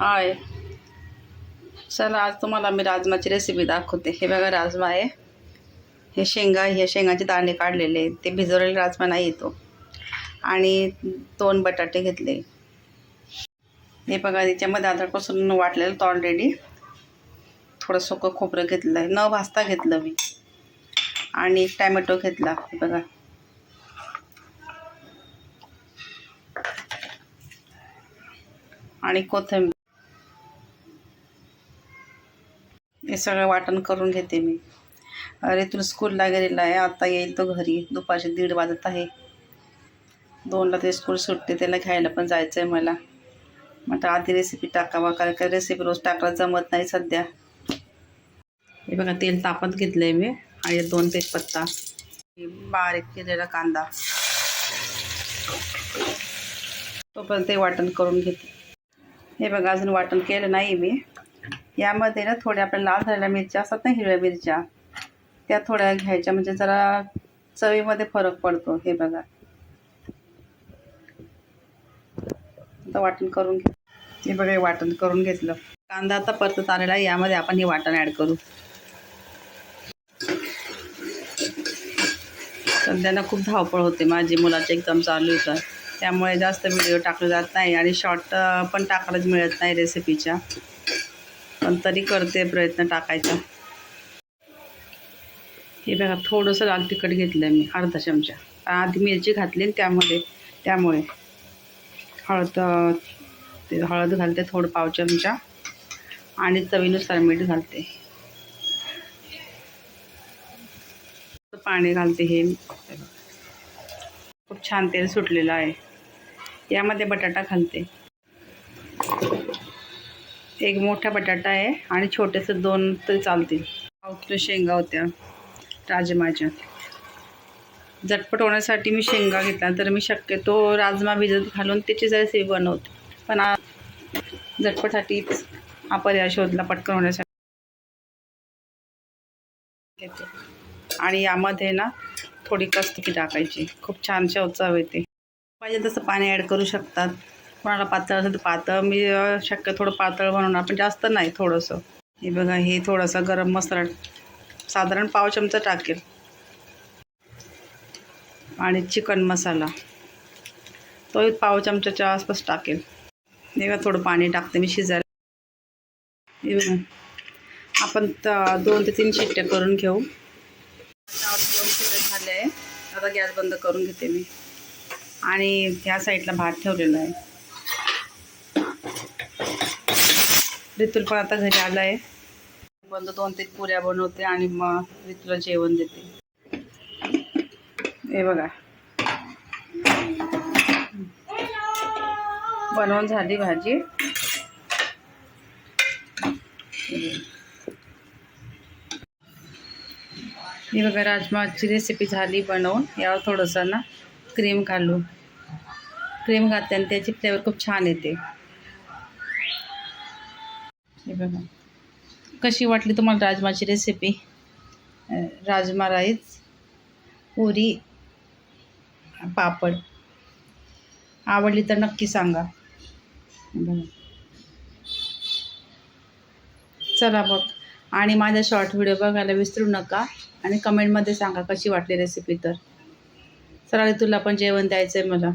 हाय. चला आज तुम्हाला मी राजमाची रेसिपी दाखवते. हे बघा राजमा आहे. हे शेंगा हे शेंगाचे दाणे काढलेले ते भिजवलेले राजमा नाही येतो आणि दोन बटाटे घेतले. हे बघा याच्यामध्ये आधारपासून वाटलेलं तो ऑलरेडी थोडं सुकं खोबरं घेतलं आहे. न भाजता घेतलं मी. आणि एक टॅमॅटो घेतला. हे बघा. आणि कोथिंबीर. हे सगळं वाटण करून घेते मी. अरे तू स्कूलला गेलेला आहे. आता येईल तो घरी. दुपारचे दीड वाजत आहे. दोनला ते स्कूल सुटते त्याला घ्यायला पण जायचं आहे मला. म्हटलं आधी रेसिपी टाकावा. कारण का रेसिपी रोज टाकायला जमत नाही सध्या. हे बघा तेल तापत घेतलं आहे मी. आणि दोन तेजपत्ता. बारीक केलेला कांदा. तोपर्यंत ते वाटण करून घेते. हे बघा अजून वाटण केलं नाही मी. यामध्ये ना थोड्या आपल्या लाल झालेल्या मिरच्या असतात ना हिरव्या मिरच्या. त्या थोड्या घ्यायच्या. म्हणजे जरा चवीमध्ये फरक पडतो हे बघा. आता वाटण करून घे. हे बघा वाटण करून घेतलं. कांदा आता परतत आलेला आहे. यामध्ये आपण हे वाटण ॲड करू. सध्याना खूप धावपळ होते माझी. मुलाचे एकदम चालू होतं त्यामुळे जास्त व्हिडिओ टाकले जात नाही आणि शॉर्ट पण टाकायलाच मिळत नाही रेसिपीच्या पण तरी करते प्रयत्न टाकायचा. हे बघा थोडंसं लाल तिखट घेतलं मी अर्धा चमचा. आधी मिरची घातली त्यामध्ये त्यामुळे. हळद ते हळद घालते थोडं पाव चमचा. आणि चवीनुसार मीठ घालते. पाणी घालते हे खूप छान तेल सुटलेलं आहे. यामध्ये बटाटा घालते. एक मोठा बटाटा आहे आणि छोटेसे दोन तरी चालतील. पाव किलो शेंगा होत्या राजमाच्या. झटपट होण्यासाठी मी शेंगा घेतला तर मी शक्यतो राजमा भिजत घालून त्याची जरा सेव बनवते. पण झटपटसाठीच हा पर्याय शोधला पटकन होण्यासाठी. घेते आणि यामध्ये ना थोडी कस्तुरी टाकायची. खूप छान चव येते पाहिजे तसं पाणी ॲड करू शकतात. कोणाला पातळ असेल तर पातळ. मी शक्य थोडं पातळ बनवणार पण जास्त नाही थोडंसं. हे बघा हे थोडासा गरम मसाला साधारण पाव चमचा टाकेल. आणि चिकन मसाला. तो एक पाव चमच्याच्या आसपास टाकेल. हे बघा थोडं पाणी टाकते मी शिजायला. हे बघा. आपण दोन ते तीन शिट्ट्या करून घेऊ. दोन शिट्ट्या झाले आहे आता गॅस बंद करून घेते मी. आणि ह्या साईडला भात ठेवलेला आहे. रितुल पण आता घरी आला आहे बंद दोन तीन पुऱ्या बनवते आणि मग रितूला जेवण देते. हे बघा. बनवून झाली भाजी. ही बघा राजमाची रेसिपी झाली बनवून. यावर थोडंसं ना क्रीम घालू. क्रीम घातल्याने त्याची फ्लेवर खूप छान येते. हे बघा. कशी वाटली तुम्हाला राजमाची रेसिपी राजमा राईस पुरी पापड. आवडली तर नक्की सांगा. चला बघ आणि माझा शॉर्ट व्हिडिओ बघायला विसरू नका आणि कमेंटमध्ये सांगा कशी वाटली रेसिपी तर. चला तुला पण जेवण द्यायचं आहे मला.